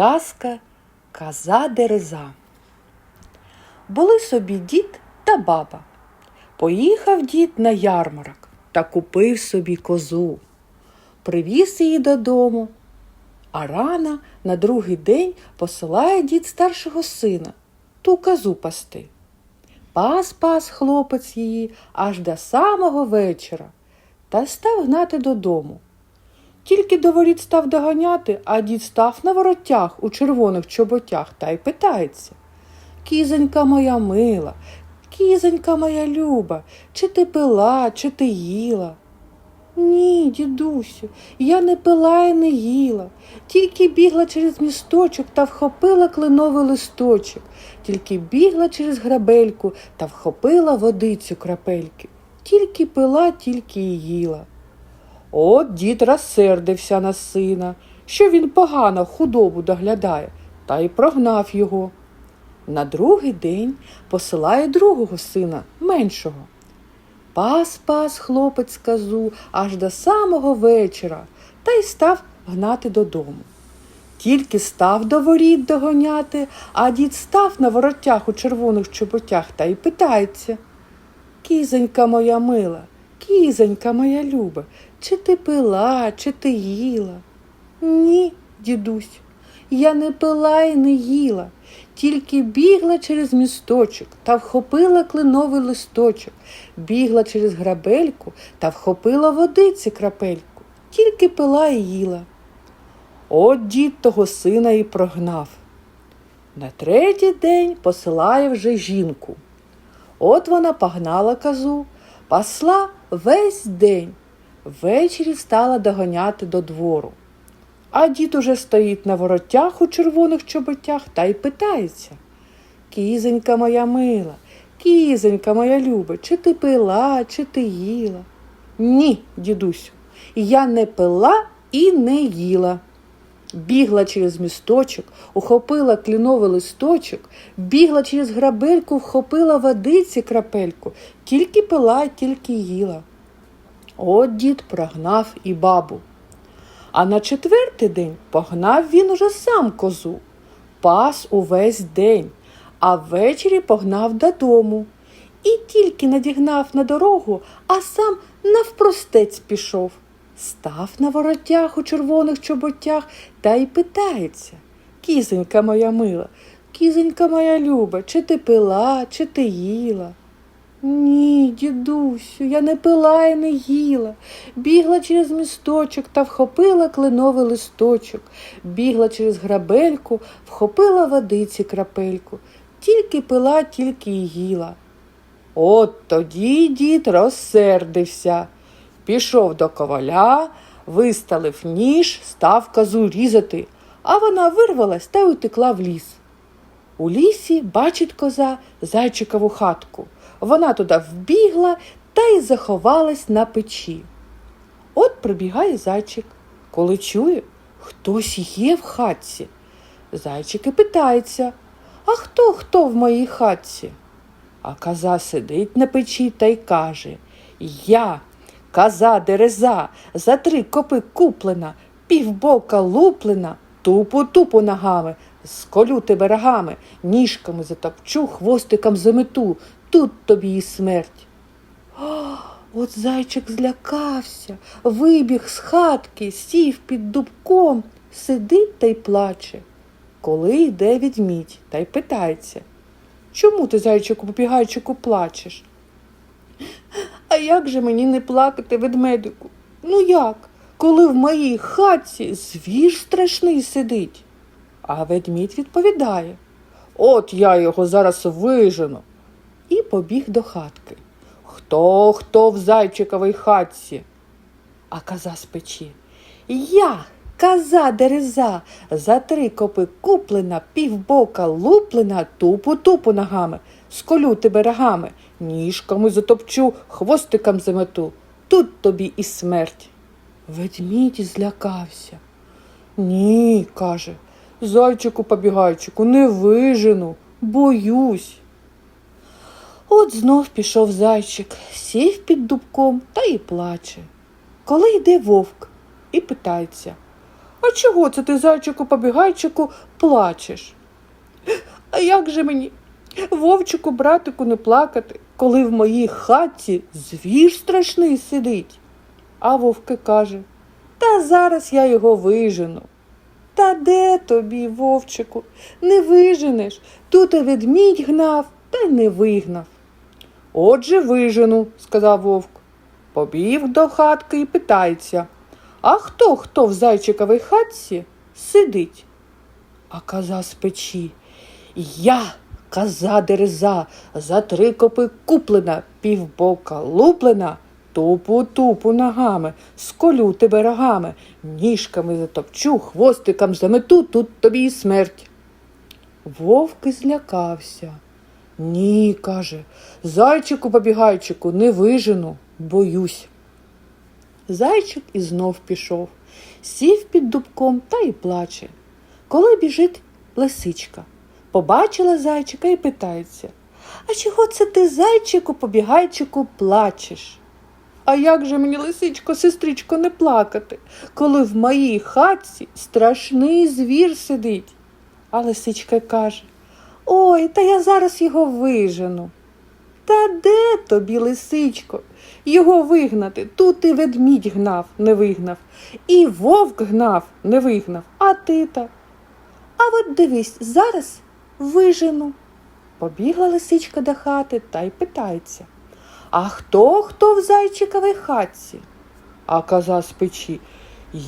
Казка Каза Дереза. Були собі дід та баба. Поїхав дід на ярмарок та купив собі козу. Привіз її додому. А рано на другий день посилає дід старшого сина ту козу пасти. Пас пас хлопець її аж до самого вечора та став гнати додому. Тільки до воріт став доганяти, а дід став на воротях у червоних чоботях та й питається. Кізонька моя мила, кізонька моя люба, чи ти пила, чи ти їла? Ні, дідусю, я не пила і не їла, тільки бігла через місточок та вхопила кленовий листочок, тільки бігла через грабельку та вхопила водицю крапельки, тільки пила, тільки і їла. От дід розсердився на сина, що він погано худобу доглядає, та й прогнав його. На другий день посилає другого сина, меншого. Пас пас хлопець казу аж до самого вечора та й став гнати додому. Тільки став до воріт догоняти, а дід став на воротях у червоних чоботях та й питається. Кізонька моя мила, кізонька моя люба, чи ти пила, чи ти їла? Ні, дідусь, я не пила і не їла, тільки бігла через місточок та вхопила кленовий листочок, бігла через грабельку та вхопила водиці крапельку, тільки пила і їла. От дід того сина і прогнав. На третій день посилає вже жінку. От вона погнала козу, пасла весь день, ввечері стала доганяти до двору. А дід уже стоїть на воротях у червоних чоботях та й питається. Кізонька моя мила, кізонька моя люба, чи ти пила, чи ти їла? Ні, дідусю, я не пила і не їла. Бігла через місточок, ухопила кліновий листочок, бігла через грабельку, вхопила водиці крапельку, тільки пила, тільки їла. От дід прогнав і бабу. А на четвертий день погнав він уже сам козу, пас увесь день, а ввечері погнав додому. І тільки надігнав на дорогу, а сам навпростець пішов. Став на воротях у червоних чоботях та й питається. Кізонька моя мила, кізонька моя люба, чи ти пила, чи ти їла? Ні, дідусю, я не пила і не їла. Бігла через місточок та вхопила кленовий листочок, бігла через грабельку, вхопила водиці крапельку, тільки пила, тільки й їла. От тоді дід розсердився. Пішов до коваля, виставив ніж, став козу різати, а вона вирвалась та утекла в ліс. У лісі бачить коза зайчикову хатку. Вона туди вбігла та й заховалась на печі. От прибігає зайчик, коли чує, хтось є в хатці. Зайчик і питається, а хто хто в моїй хатці? А коза сидить на печі та й каже Я, коза дереза, за три копи куплена, півбока луплена, тупу тупу ногами, сколю тебе рогами, ніжками затопчу, хвостиком замету, тут тобі і смерть. О, от зайчик злякався, вибіг з хатки, сів під дубком, сидить та й плаче. Коли йде відмідь та й питається Чому ти, зайчику попігайчику, плачеш? Як же мені не плакати ведмедику? Ну як, коли в моїй хатці звір страшний сидить? А ведмідь відповідає От я його зараз вижену. І побіг до хатки. Хто, хто в зайчиковій хатці? А коза з. Я, коза дереза, за три копи куплена, півбока луплена, тупу тупу ногами, сколю тебе рогами, ніжками затопчу, хвостиком замету. Тут тобі і смерть. Ведмідь злякався. Ні, каже, зайчику побігайчику, не вижену, боюсь. От знов пішов зайчик, сів під дубком та й плаче. Коли йде вовк і питається, а чого це ти, зайчику побігайчику, плачеш? А як же мені, вовчику, братику, не плакати, коли в моїй хатці звір страшний сидить? А вовки каже, та зараз я його вижену. Та де тобі, вовчику, не виженеш. Тут і ведмідь гнав, та й не вигнав. Отже, вижену, сказав вовк. Побіг до хатки і питається, а хто хто в зайчиковій хатці сидить? А коза з печі. Я, коза дереза, за три копи куплена, півбока луплена, тупу тупу ногами, сколю тебе рогами, ніжками затопчу, хвостиком замету, тут тобі і смерть. Вовк і злякався. Ні, каже, зайчику побігайчику, не вижену, боюсь. Зайчик і знов пішов, сів під дубком та й плаче. Коли біжить лисичка, побачила зайчика і питається А чого це ти, зайчику, побігайчику, плачеш? А як же мені, лисичко, сестричко, не плакати, коли в моїй хатці страшний звір сидить? А лисичка каже Ой, та я зараз його вижену. Та де тобі, лисичко? Його вигнати. Тут і ведмідь гнав, не вигнав, і вовк гнав, не вигнав, а ти та. А от дивись, зараз вижену. Побігла лисичка до хати та й питається. А хто хто в зайчиковій хатці? А коза з печі.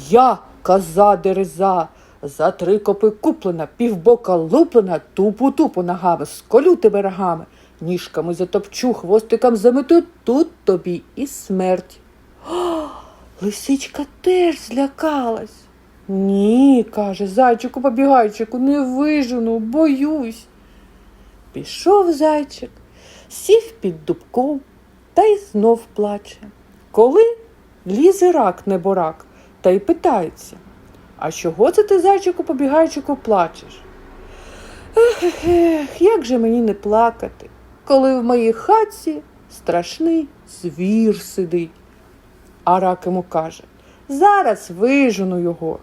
Я, коза дереза, за три копи куплена, півбока луплена, тупу-тупу ногами, сколю тебе рогами, ніжками затопчу, хвостиком замету, тут тобі і смерть. О, лисичка теж злякалась. Ні, каже, зайчику побігайчику, не вижену, боюсь. Пішов зайчик, сів під дубком та й знов плаче. Коли лізе рак неборак та й питається, а чого це ти, зайчику побігайчику, плачеш? Ех, ех, як же мені не плакати, коли в моїй хатці страшний звір сидить. А рак йому каже Зараз вижену його.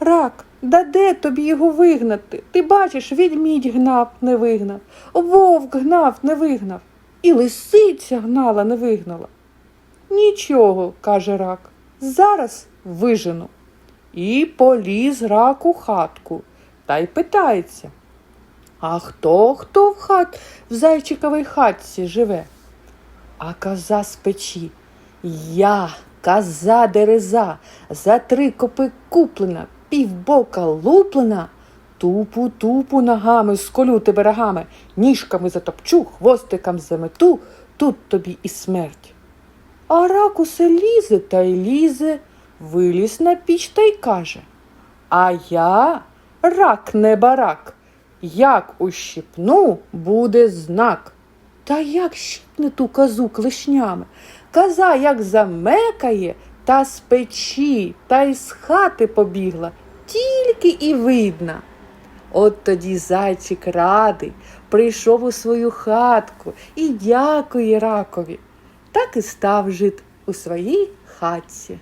Рак, да де тобі його вигнати? Ти бачиш, відмідь гнав, не вигнав, вовк гнав, не вигнав, і лисиця гнала, не вигнала. Нічого, каже рак, зараз вижену. І поліз рак у хатку та й питається. А хто хто в хат в зайчиковій хатці живе? А коза з печі. Я, коза дереза, за три копи куплена, півбока луплена, тупу тупу ногами сколю тебе рогами, ніжками затопчу, хвостиком замету, тут тобі і смерть. А рак усе лізе та й лізе, виліз на піч та й каже. А я рак не барак. Як ущипну, буде знак. Та як щипне ту козу клешнями? Коза як замекає, та з печі, та й з хати побігла, тільки і видна. От тоді зайчик радий, прийшов у свою хатку і дякує ракові. Так і став жит у своїй хатці.